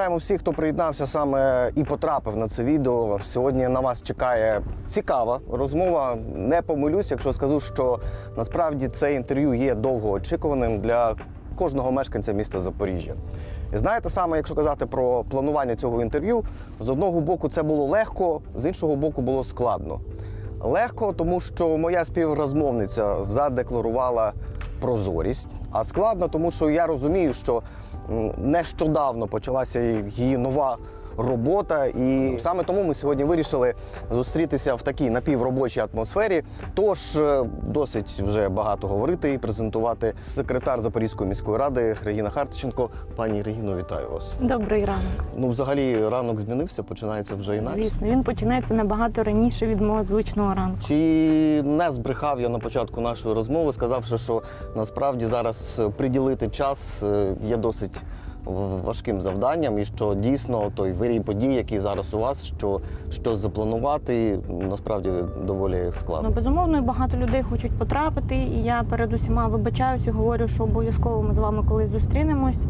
Вітаємо всіх, хто приєднався саме і потрапив на це відео. Сьогодні на вас чекає цікава розмова. Не помилюсь, якщо скажу, що насправді це інтерв'ю є довгоочікуваним для кожного мешканця міста Запоріжжя. І знаєте, саме якщо казати про планування цього інтерв'ю, з одного боку це було легко, з іншого боку було складно. Легко, тому що моя співрозмовниця задекларувала прозорість, а складно, тому що я розумію, що нещодавно почалася її нова робота, і саме тому ми сьогодні вирішили зустрітися в такій напівробочій атмосфері. Тож е, досить вже багато говорити і презентувати секретар Запорізької міської ради Регіна Хартиченко. Пані Регіно, вітаю вас. Добрий ранок. Ну, взагалі, ранок змінився, починається вже інакше. Звісно, він починається набагато раніше від мого звичного ранку. Чи не збрехав я на початку нашої розмови, сказавши, що насправді зараз приділити час е, є досить важким завданням, і що дійсно той вирій подій, який зараз у вас, що щось запланувати, насправді доволі Ну, складно. безумовно, і багато людей хочуть потрапити, і я перед усіма вибачаюсь говорю, що обов'язково ми з вами колись зустрінемось,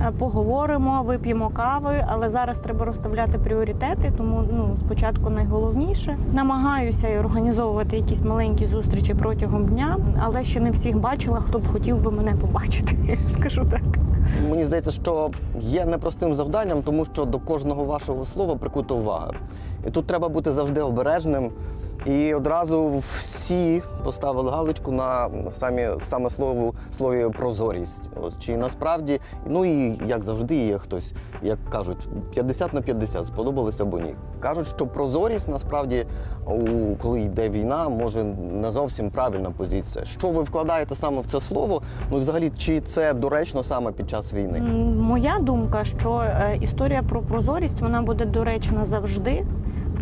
е, поговоримо, вип'ємо кави, але зараз треба розставляти пріоритети, тому ну спочатку найголовніше. Намагаюся організовувати якісь маленькі зустрічі протягом дня, але ще не всіх бачила, хто б хотів би мене побачити. Скажу так. Мені здається, що є непростим завданням, тому що до кожного вашого слова прикута увага. І тут треба бути завжди обережним. І одразу всі поставили галочку на самі саме слово слові прозорість. Ось чи насправді, ну і як завжди, є хтось, як кажуть, 50 на 50, сподобалось або ні. Кажуть, що прозорість насправді, у коли йде війна, може не зовсім правильна позиція. Що ви вкладаєте саме в це слово? Ну і взагалі, чи це доречно саме під час війни? Моя думка, що е, історія про прозорість вона буде доречна завжди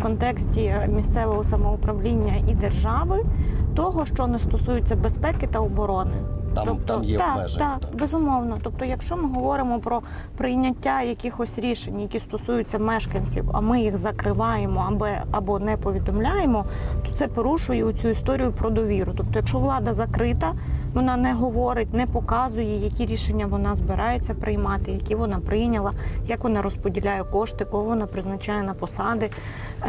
в контексті е, місцевого самоуправління і держави, того, що не стосується безпеки та оборони. Там- там є так, обмеження, Так, так. безумовно. Тобто, якщо ми говоримо про прийняття якихось рішень, які стосуються мешканців, а ми їх закриваємо або, або не повідомляємо, то це порушує цю історію про довіру. Тобто, якщо влада закрита, вона не говорить, не показує, які рішення вона збирається приймати, які вона прийняла, як вона розподіляє кошти, кого вона призначає на посади,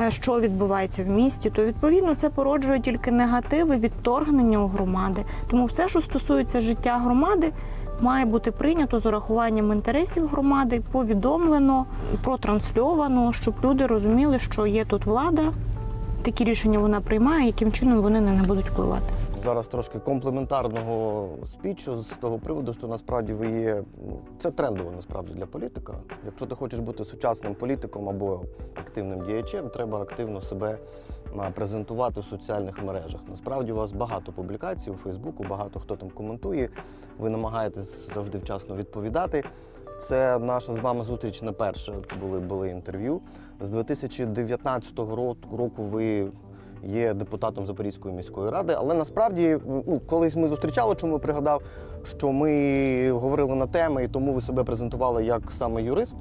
е, що відбувається в місті, то відповідно це породжує тільки негативи, відторгнення у громади. Тому все, що стосується життя громади. Має бути прийнято з урахуванням інтересів громади, повідомлено, протрансльовано, щоб люди розуміли, що є тут влада, такі рішення вона приймає, яким чином вони не будуть впливати. Зараз трошки комплементарного спічу з того приводу, що насправді ви є це трендово насправді для політика. Якщо ти хочеш бути сучасним політиком або активним діячем, треба активно себе презентувати в соціальних мережах. Насправді у вас багато публікацій у Фейсбуку, багато хто там коментує. Ви намагаєтесь завжди вчасно відповідати. Це наша з вами зустріч не перша. Були були інтерв'ю. З 2019 ро- року ви є депутатом Запорізької міської ради. Але насправді, ну, колись ми зустрічали, чому пригадав, що ми говорили на теми, і тому ви себе презентували як саме юрист.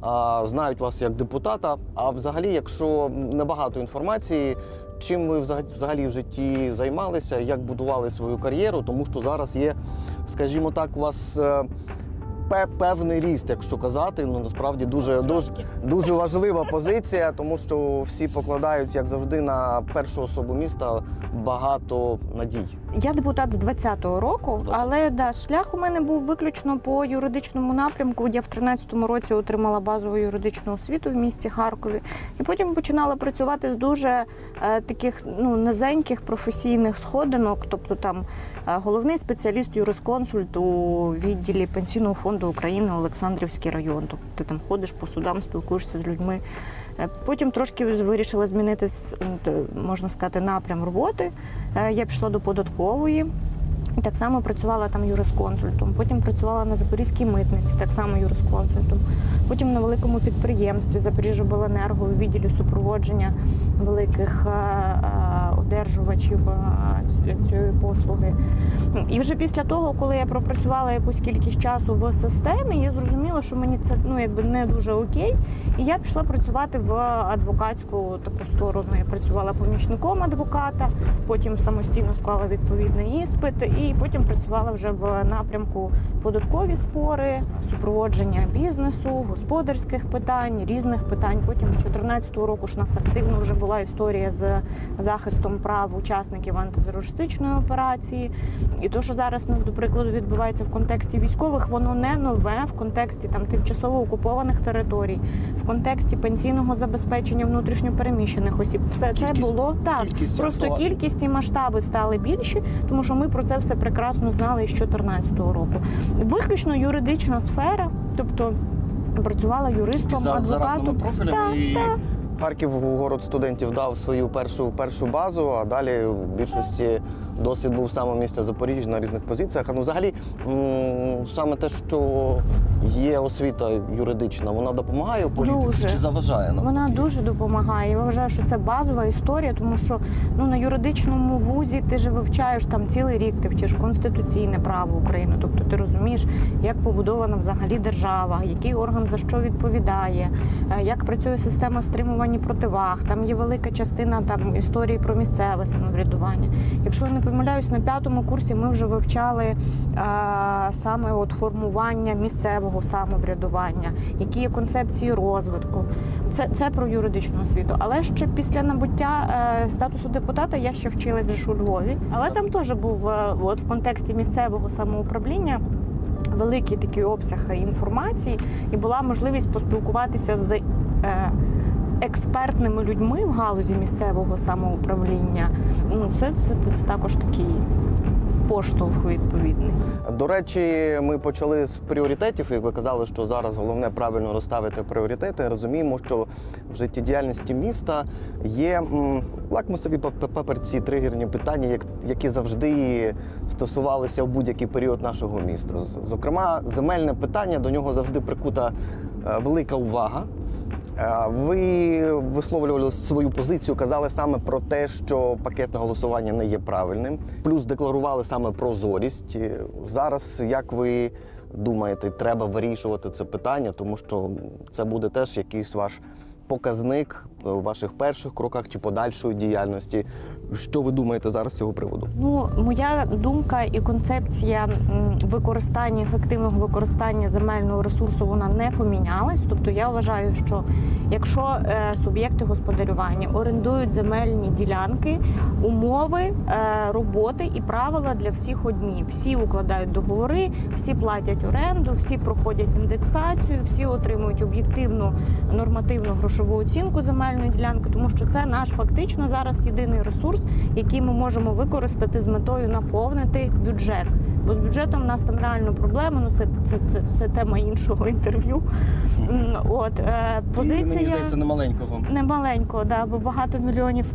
А, знають вас як депутата. А взагалі, якщо небагато інформації, чим ви взагалі в житті займалися, як будували свою кар'єру, тому що зараз є, скажімо так, у вас. Пе- Певний ріст, якщо казати, ну насправді дуже дуже дуже важлива позиція, тому що всі покладають, як завжди, на першу особу міста багато надій. Я депутат з 20-го року, 20-го. але да, шлях у мене був виключно по юридичному напрямку. Я в 13-му році отримала базову юридичну освіту в місті Харкові, і потім починала працювати з дуже е, таких ну низеньких професійних сходинок. Тобто там е, головний спеціаліст юрисконсульт у відділі пенсійного фонду України Олександрівський район. Тобто ти там ходиш по судам, спілкуєшся з людьми. Е, Потім трошки вирішила змінити можна сказати напрям роботи. Е, Я пішла до податкової. Так само працювала там юрисконсультом. Потім працювала на Запорізькій митниці, так само юрисконсультом. Потім на великому підприємстві Запоріжжобленерго у відділі супроводження великих е, одержувачів цієї послуги. І вже після того, коли я пропрацювала якусь кількість часу в системі, я зрозуміла, що мені це ну якби не дуже окей. І я пішла працювати в адвокатську таку сторону. Я працювала помічником адвоката, потім самостійно склала відповідний іспит, і потім працювала вже в напрямку податкові спори, супроводження бізнесу, господарських питань, різних питань. Потім з 2014 року ж нас активно вже була історія з захистом прав учасників антитерористичної операції. І то, що зараз у нас, до прикладу, відбувається в контексті військових, воно не нове в контексті там тимчасово окупованих територій, в контексті пенсійного забезпечення внутрішньопереміщених осіб. Все це було так. кількість Просто актуальна. кількість і масштаби стали більші, тому що ми про це все прекрасно знали із 2014 року. Виключно юридична сфера, тобто працювала юристом, адвокатом. профілем і Харків город студентів дав свою першу першу базу, а далі в більшості досвід був саме в Запоріжжя на різних позиціях. А ну взагалі саме те, що є освіта юридична, вона допомагає у політиці Дуже. чи заважає нам? Вона дуже допомагає. Я вважаю, що це базова історія, тому що ну на юридичному вузі ти ж вивчаєш там цілий рік, ти вчиш конституційне право України. Тобто ти розумієш, як побудована взагалі держава, який орган за що відповідає, е, як працює система стримування противаг. Там є велика частина там історії про місцеве самоврядування. Якщо не помиляюсь, на п'ятому курсі ми вже вивчали е, саме от формування місцевого самоврядування, які є концепції розвитку. Це, це про юридичну освіту. Але ще після набуття е, статусу депутата я ще вчилась вже у Львові. Але там теж був е, от в контексті місцевого самоуправління. Великий такий обсяг інформації, і була можливість поспілкуватися з е, експертними людьми в галузі місцевого самоуправління. Ну, це, це, це також такий поштовх відповідний. До речі, ми почали з пріоритетів. Як ви казали, що зараз головне правильно розставити пріоритети. Розуміємо, що в життєдіяльності міста є лакмусові пап- паперці, тригерні питання, як- які завжди стосувалися в будь-який період нашого міста. Зокрема, земельне питання до нього завжди прикута е, велика увага. Е, Ви висловлювали свою позицію, казали саме про те, що пакетне голосування не є правильним. Плюс декларували саме прозорість. Е, Зараз, як ви думаєте, треба вирішувати це питання, тому що це буде теж якийсь ваш показник в у ваших перших кроках чи подальшої діяльності. Що ви думаєте зараз з цього приводу? Ну, моя думка і концепція використання ефективного використання земельного ресурсу вона не помінялась. Тобто я вважаю, що якщо е, суб'єкти господарювання орендують земельні ділянки, умови е, роботи і правила для всіх одні. Всі укладають договори, всі платять оренду, всі проходять індексацію, всі отримують об'єктивну нормативну грошову оцінку земельної ділянки, тому що це наш фактично зараз єдиний ресурс, який ми можемо використати з метою наповнити бюджет. Бо з бюджетом в нас там реально проблема. Ну це, це, це все тема іншого інтерв'ю. От е, позиція немаленького. не маленького, да, бо багато мільйонів.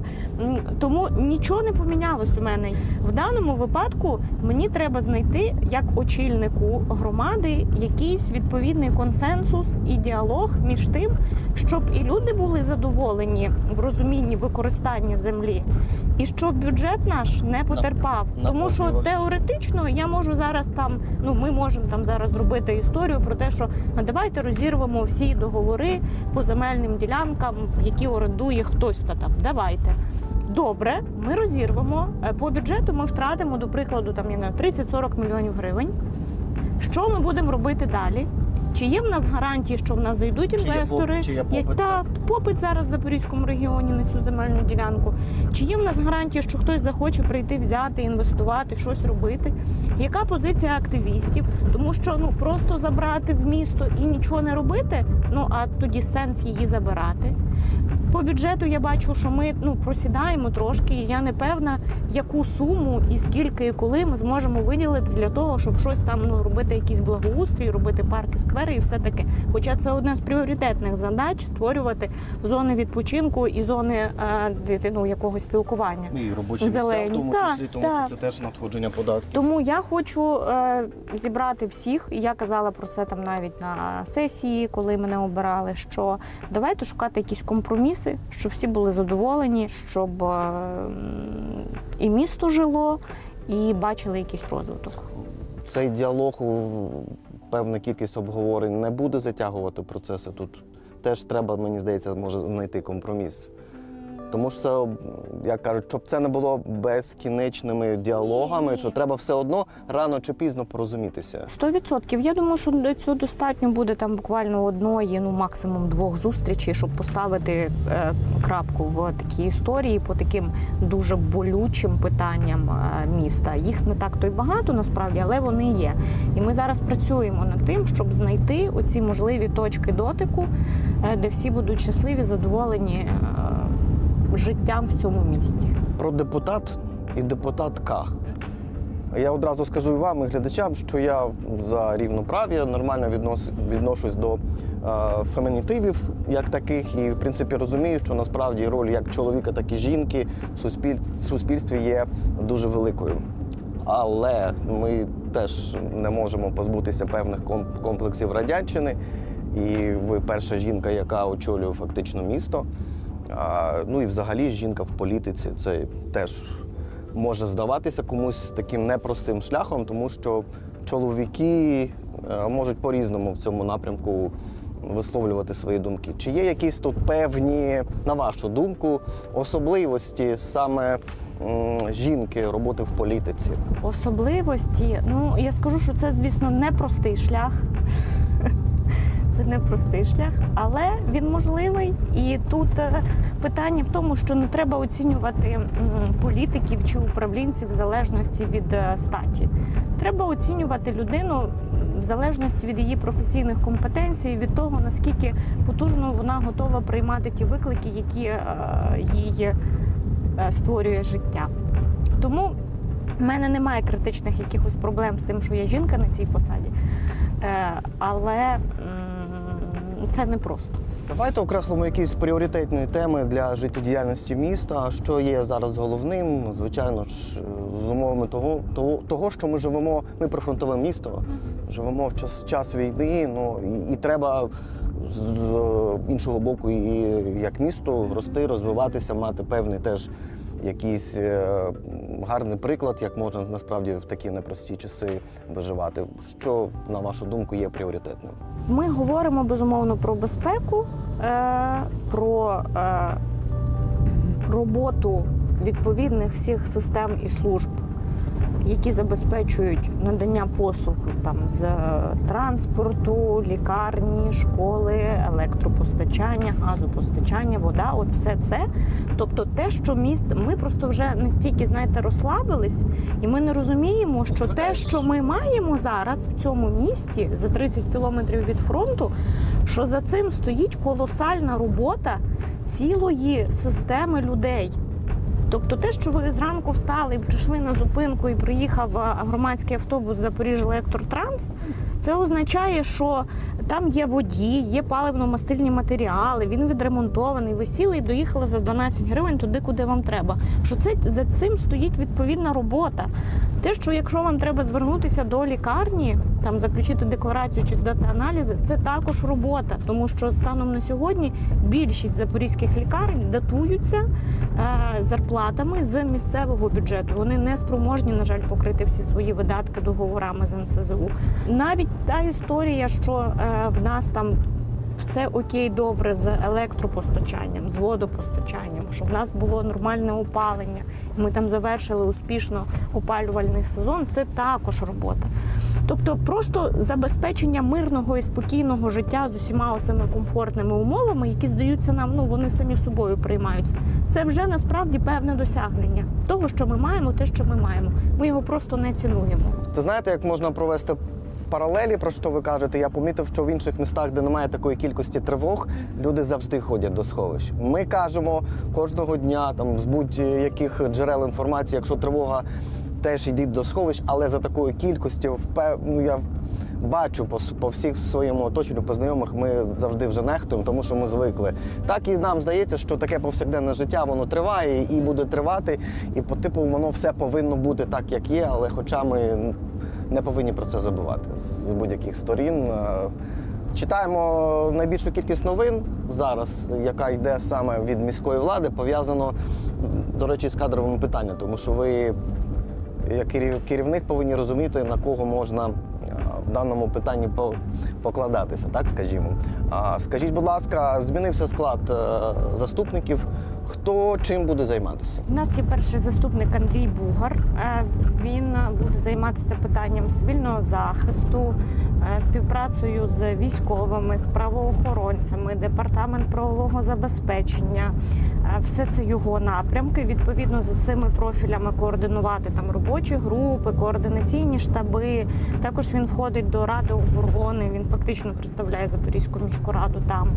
Тому нічого не помінялось у мене. В даному випадку мені треба знайти як очільнику громади якийсь відповідний консенсус і діалог між тим, щоб і люди були задоволені в розумінні використання землі, і щоб бюджет наш не потерпав. Тому що теоретично я можу зараз там, ну ми можемо там зараз зробити історію про те, що «А давайте розірвемо всі договори по земельним ділянкам, які орендує хтось то там. Давайте. Добре, ми розірвемо. Е, По бюджету ми втратимо, до прикладу, там я не знаю, 30-40 мільйонів гривень. Що ми будемо робити далі? Чи є в нас гарантії, що в нас зайдуть інвестори? чи є Як- попит, та, попит зараз в Запорізькому регіоні на цю земельну ділянку. Чи є в нас гарантія, що хтось захоче прийти, взяти, інвестувати, щось робити? Яка позиція активістів? Тому що ну просто забрати в місто і нічого не робити, ну а тоді сенс її забирати. По бюджету я бачу, що ми ну просідаємо трошки. і Я не певна, яку суму і скільки і коли ми зможемо виділити для того, щоб щось там ну робити, якийсь благоустрій, робити парки, сквери. Сфери і все таке. Хоча це одна з пріоритетних задач створювати зони відпочинку і зони е, ну, якогось спілкування. І робочі Зелені. місця, в тому Так, числі, тому так. що це теж надходження податків. Тому я хочу е, зібрати всіх, і я казала про це там навіть на сесії, коли мене обирали. Що давайте шукати якісь компроміси, щоб всі були задоволені, щоб е, і місто жило, і бачили якийсь розвиток. Цей діалог, певна кількість обговорень не буде затягувати процеси. Тут теж треба, мені здається, може знайти компроміс. Тому що це, як кажуть, щоб це не було безкінечними діалогами, що треба все одно рано чи пізно порозумітися. Сто відсотків. Я думаю, що до цього достатньо буде там буквально одної, ну максимум двох зустрічей, щоб поставити е, крапку в такій історії по таким дуже болючим питанням е, міста. Їх не так то й багато насправді, але вони є. І ми зараз працюємо над тим, щоб знайти оці можливі точки дотику, е, де всі будуть щасливі, задоволені е, життям в цьому місті. Про депутат і депутатка. Я одразу скажу і вам, і глядачам, що я за рівноправ'я нормально віднос, відношусь до е, фемінітивів як таких, і в принципі розумію, що насправді роль як чоловіка, так і жінки в суспіль, суспільстві є дуже великою. Але ми теж не можемо позбутися певних комплексів радянщини. І ви перша жінка, яка очолює фактично місто. А, ну і взагалі жінка в політиці це теж може здаватися комусь таким непростим шляхом, тому що чоловіки е, можуть по-різному в цьому напрямку висловлювати свої думки. Чи є якісь тут певні, на вашу думку, особливості саме жінки роботи в політиці? Особливості, ну я скажу, що це, звісно, непростий шлях. Це непростий шлях, але він можливий. І тут е, питання в тому, що не треба оцінювати політиків чи управлінців в залежності від е, статі. Треба оцінювати людину в залежності від її професійних компетенцій, від того наскільки потужно вона готова приймати ті виклики, які е, їй створює життя. Тому в мене немає критичних якихось проблем з тим, що я жінка на цій посаді, але це не просто. Давайте окреслимо якісь пріоритетні теми для життєдіяльності міста. Що є зараз головним? Звичайно ж, з умовами того, того, того що ми живемо. Ми прифронтове місто, живемо в час, час війни. Ну і, і треба з іншого боку, і як місто рости, розвиватися, мати певний теж якийсь е, гарний приклад, як можна насправді в такі непрості часи виживати. Що на вашу думку є пріоритетним? Ми говоримо безумовно про безпеку, е, про е, роботу відповідних всіх систем і служб, які забезпечують надання послуг там з транспорту, лікарні, школи, електропостачання, газопостачання, вода от все це. Тобто, те, що міст, ми просто вже настільки знаєте, розслабились, і ми не розуміємо, що те, що ми маємо зараз в цьому місті за 30 кілометрів від фронту, що за цим стоїть колосальна робота цілої системи людей. Тобто те, що ви зранку встали і прийшли на зупинку і приїхав громадський автобус Запоріжжя Електротранс, це означає, що там є водій, є паливно-мастильні матеріали, він відремонтований. Ви сіли і доїхали за 12 гривень туди, куди вам треба. Що це за цим стоїть відповідна робота. Те, що якщо вам треба звернутися до лікарні, там заключити декларацію чи здати аналізи, це також робота, тому що станом на сьогодні більшість запорізьких лікарень датуються е, зарплатами з місцевого бюджету. Вони не спроможні, на жаль, покрити всі свої видатки договорами з НСЗУ. Навіть та історія, що е, в нас там. Все окей, добре з електропостачанням, з водопостачанням, щоб в нас було нормальне опалення. Ми там завершили успішно опалювальний сезон. Це також робота. Тобто, просто забезпечення мирного і спокійного життя з усіма цими комфортними умовами, які здаються нам, ну вони самі собою приймаються. Це вже насправді певне досягнення того, що ми маємо, те, що ми маємо. Ми його просто не цінуємо. Це знаєте, як можна провести паралелі, про що ви кажете? Я помітив, що в інших містах, де немає такої кількості тривог, люди завжди ходять до сховищ. Ми кажемо кожного дня там з будь-яких джерел інформації, якщо тривога теж йдіть до сховищ, але за такою кількістю ну, я бачу по, по всіх своєму оточенню, по знайомих, ми завжди вже нехтуємо, тому що ми звикли. Так і нам здається, що таке повсякденне життя воно триває і буде тривати. І по типу воно все повинно бути так, як є, але хоча ми не повинні про це забувати з будь-яких сторін. Е, Читаємо найбільшу кількість новин зараз, яка йде саме від міської влади, пов'язано, до речі, з кадровими питаннями, тому що ви, як керівник, повинні розуміти, на кого можна даному питанні покладатися, так скажімо. Скажіть, будь ласка, змінився склад е, заступників. Хто чим буде займатися? У нас є перший заступник Андрій Бугар. Е, Він буде займатися питанням цивільного захисту, е, співпрацею з військовими, з правоохоронцями, департамент правового забезпечення. Все це його напрямки. Відповідно за цими профілями координувати там робочі групи, координаційні штаби. Також він входить до ради оборони. Він фактично представляє Запорізьку міську раду там.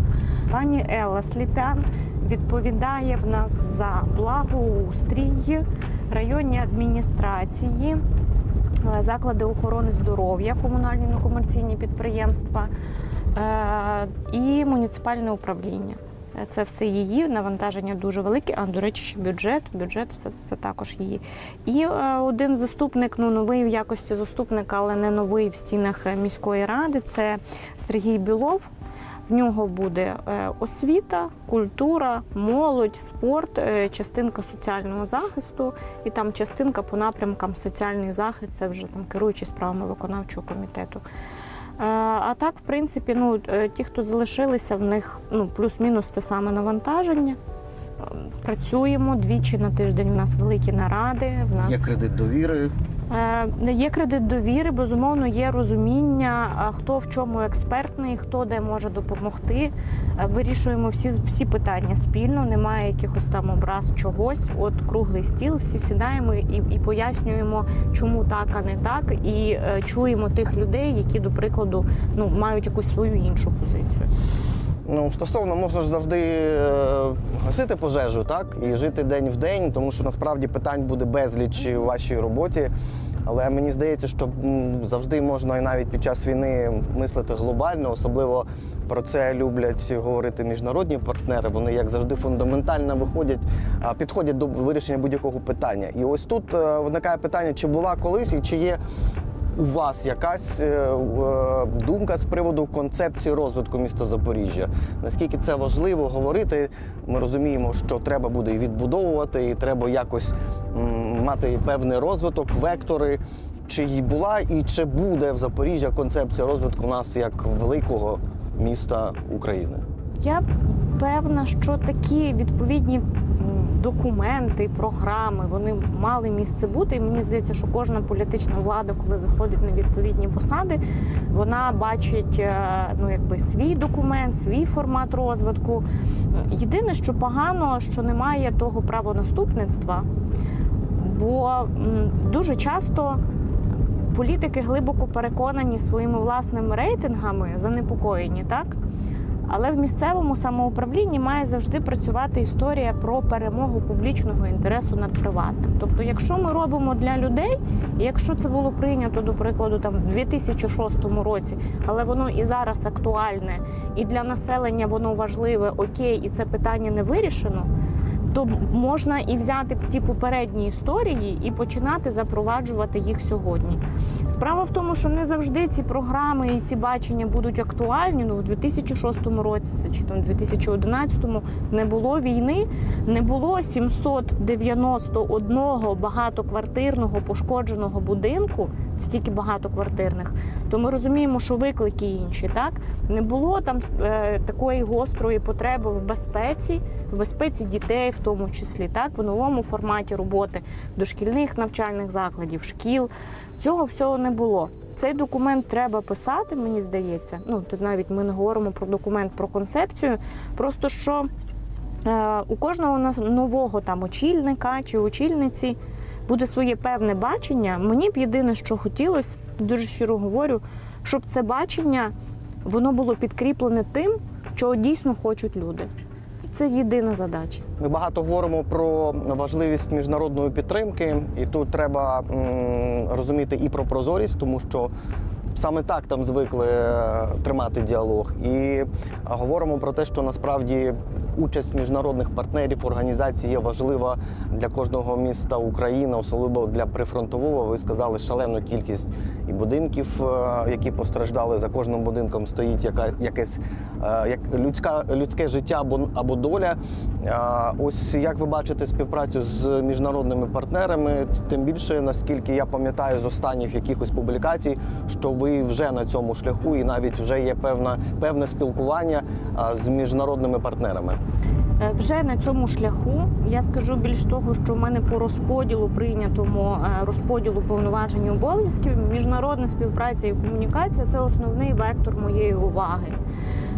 Пані Елла Сліпян відповідає в нас за благоустрій, районні адміністрації, е, заклади охорони здоров'я, комунальні некомерційні підприємства е, і муніципальне управління. Це все її навантаження дуже велике. А до речі, ще бюджет. Бюджет все це також її. І е, один заступник, ну новий в якості заступника, але не новий в стінах міської ради. Це Сергій Білов. В нього буде е, освіта, культура, молодь, спорт, е, частинка соціального захисту і там частинка по напрямкам соціальний захист. Це вже там керуючі справами виконавчого комітету. Е, А так, в принципі, ну е, ті, хто залишилися, в них ну плюс-мінус те саме навантаження. Е, Працюємо двічі на тиждень. У нас великі наради. В нас Є кредит довіри. Е, Є кредит довіри, безумовно, є розуміння, хто в чому експертний, хто де може допомогти. Е, Вирішуємо всі всі питання спільно, немає якихось там образ чогось. От круглий стіл, всі сідаємо і, і пояснюємо, чому так, а не так, і е, чуємо тих людей, які, до прикладу, ну мають якусь свою іншу позицію. Ну, стосовно можна ж завжди е, гасити пожежу, так? І жити день в день, тому що насправді питань буде безліч у вашій роботі. Але мені здається, що завжди можна і навіть під час війни мислити глобально, особливо про це люблять говорити міжнародні партнери. Вони як завжди фундаментально виходять, підходять до вирішення будь-якого питання. І ось тут е, виникає питання, чи була колись і чи є у вас якась е, е, думка з приводу концепції розвитку міста Запоріжжя? Наскільки це важливо говорити? Ми розуміємо, що треба буде і відбудовувати, і треба якось мати певний розвиток, вектори. Чи й була і чи буде в Запоріжжя концепція розвитку нас як великого міста України? Я певна, що такі відповідні документи, програми вони мали місце бути. І мені здається, що кожна політична влада, коли заходить на відповідні посади, вона бачить е, ну, якби свій документ, свій формат розвитку. Єдине, що погано, що немає того правонаступництва, бо дуже часто. Політики глибоко переконані своїми власними рейтингами, занепокоєні, так? Але в місцевому самоуправлінні має завжди працювати історія про перемогу публічного інтересу над приватним. Тобто, якщо ми робимо для людей, і якщо це було прийнято, до прикладу, там в 2006 році, але воно і зараз актуальне, і для населення воно важливе, окей, і це питання не вирішено. То можна і взяти ті попередні історії і починати запроваджувати їх сьогодні. Справа в тому, що не завжди ці програми і ці бачення будуть актуальні. Ну, в 2006 році чи там 2011 не було війни, не було 791 багатоквартирного пошкодженого будинку, стільки багатоквартирних. То ми розуміємо, що виклики інші, так не було там е, такої гострої потреби в безпеці, в безпеці дітей, тому числі, так в новому форматі роботи дошкільних навчальних закладів, шкіл. Цього всього не було. Цей документ треба писати, мені здається. Ну, навіть ми не говоримо про документ, про концепцію. Просто що е, у кожного нас- нового там очільника чи очільниці буде своє певне бачення. Мені б єдине, що хотілося, дуже щиро говорю, щоб це бачення воно було підкріплене тим, чого дійсно хочуть люди. Це єдина задача. Ми багато говоримо про важливість міжнародної підтримки, і тут треба розуміти і про прозорість, тому що саме так там звикли е, тримати діалог. І говоримо про те, що насправді участь міжнародних партнерів організацій є важлива для кожного міста України, особливо для прифронтового. Ви сказали шалену кількість і будинків, е, які постраждали. За кожним будинком стоїть яка, якесь е, як людська, людське життя або, або доля. Ось як ви бачите співпрацю з міжнародними партнерами, тим більше наскільки я пам'ятаю з останніх якихось публікацій, що ви вже на цьому шляху, і навіть вже є певна певне спілкування з міжнародними партнерами. Е, Вже на цьому шляху я скажу більш того, що в мене по розподілу прийнятому е, розподілу повноважень і обов'язків міжнародна співпраця і комунікація це основний вектор моєї уваги.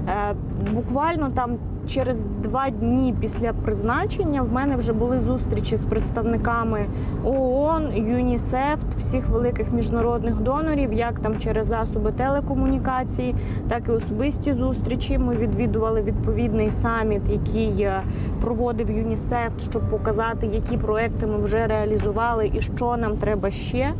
Е, Буквально там через два дні після призначення в мене вже були зустрічі з представниками ООН, ЮНІСЕФ, всіх великих міжнародних донорів, як там через засоби телекомунікації, так і особисті зустрічі. Ми відвідували відповідний саміт, який е, проводив ЮНІСЕФ, щоб показати, які проекти ми вже реалізували і що нам треба ще.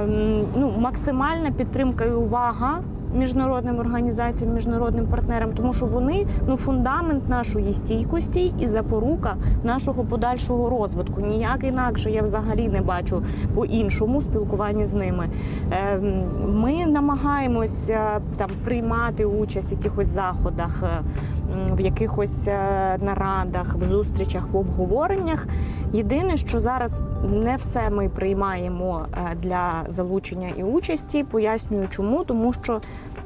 Ем, ну, максимальна підтримка і увага міжнародним організаціям, міжнародним партнерам, тому що вони ну фундамент нашої стійкості і запорука нашого подальшого розвитку. Ніяк інакше я взагалі не бачу по іншому спілкуванні з ними. Ем, Ми намагаємося там приймати участь в якихось заходах, е, в якихось е, нарадах, в зустрічах, в обговореннях. Єдине, що зараз не все ми приймаємо е, для залучення і участі. Пояснюю, чому, тому що,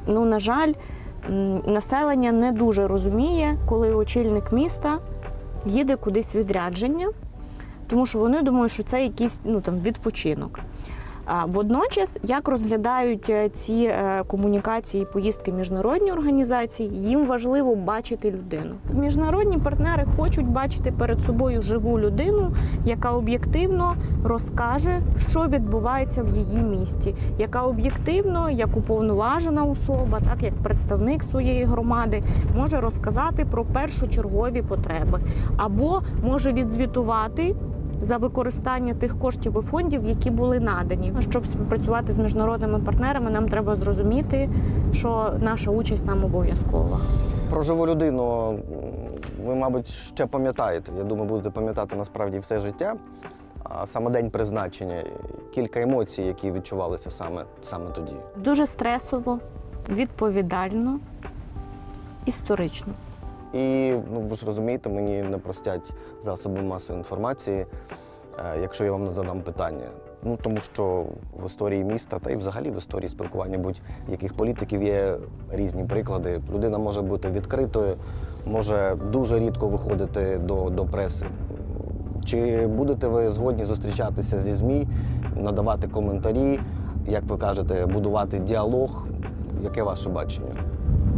ну на жаль, населення не дуже розуміє, коли очільник міста їде кудись відрядження, тому що вони думають, що це якийсь ну там відпочинок. Водночас, як розглядають е, ці е, комунікації, поїздки міжнародні організації, їм важливо бачити людину. Міжнародні партнери хочуть бачити перед собою живу людину, яка об'єктивно розкаже, що відбувається в її місті, яка об'єктивно, як уповноважена особа, так як представник своєї громади, може розказати про першочергові потреби, або може відзвітувати за використання тих коштів і фондів, які були надані. Щоб співпрацювати з міжнародними партнерами, нам треба зрозуміти, що наша участь нам обов'язкова. Про живу людину ви, мабуть, ще пам'ятаєте. Я думаю, будете пам'ятати насправді все життя. А саме день призначення, кілька емоцій, які відчувалися саме, саме тоді. Дуже стресово, відповідально, історично. І ну ви ж розумієте, мені не простять засоби масової інформації, е, якщо я вам не задам питання. Ну тому що в історії міста та й взагалі в історії спілкування будь-яких політиків є різні приклади. Людина може бути відкритою, може дуже рідко виходити до, до преси. Чи будете ви згодні зустрічатися зі ЗМІ, надавати коментарі, як ви кажете, будувати діалог? Яке ваше бачення?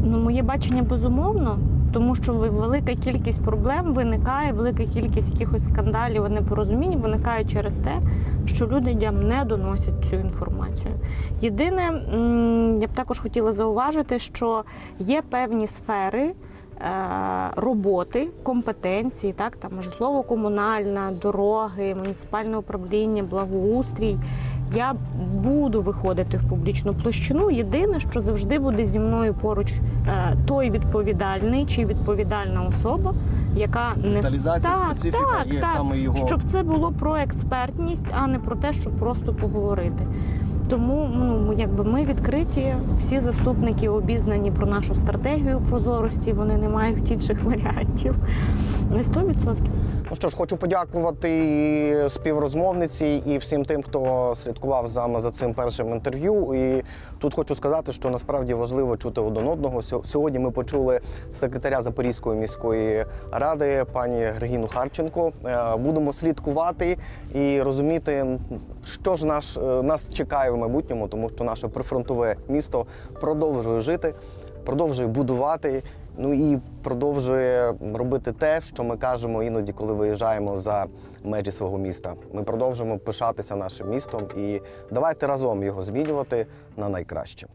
Ну, моє бачення безумовно, тому що велика кількість проблем виникає, велика кількість якихось скандалів, непорозумінь виникає через те, що людям не доносять цю інформацію. Єдине, я б також хотіла зауважити, що є певні сфери. е, Роботи, компетенції, так там житлово-комунальна, дороги, муніципальне управління, благоустрій. Я буду виходити в публічну площину. Єдине, що завжди буде зі мною поруч е, той відповідальний чи відповідальна особа, яка не так, так, є так, саме його. щоб це було про експертність, а не про те, щоб просто поговорити. Тому ну якби ми відкриті, всі заступники обізнані про нашу стратегію прозорості, вони не мають інших варіантів. Не 100%. Ну що ж, хочу подякувати і співрозмовниці і всім тим, хто слідкував нами за цим першим інтерв'ю. І тут хочу сказати, що насправді важливо чути один одного. Сьогодні ми почули секретаря Запорізької міської ради пані Грегіну Харченко. Е, Будемо слідкувати і розуміти, що ж наш, е, нас чекає в майбутньому, тому що наше прифронтове місто продовжує жити, продовжує будувати. Ну і продовжує робити те, що ми кажемо іноді, коли виїжджаємо за межі свого міста. Ми продовжуємо пишатися нашим містом і давайте разом його змінювати на найкраще.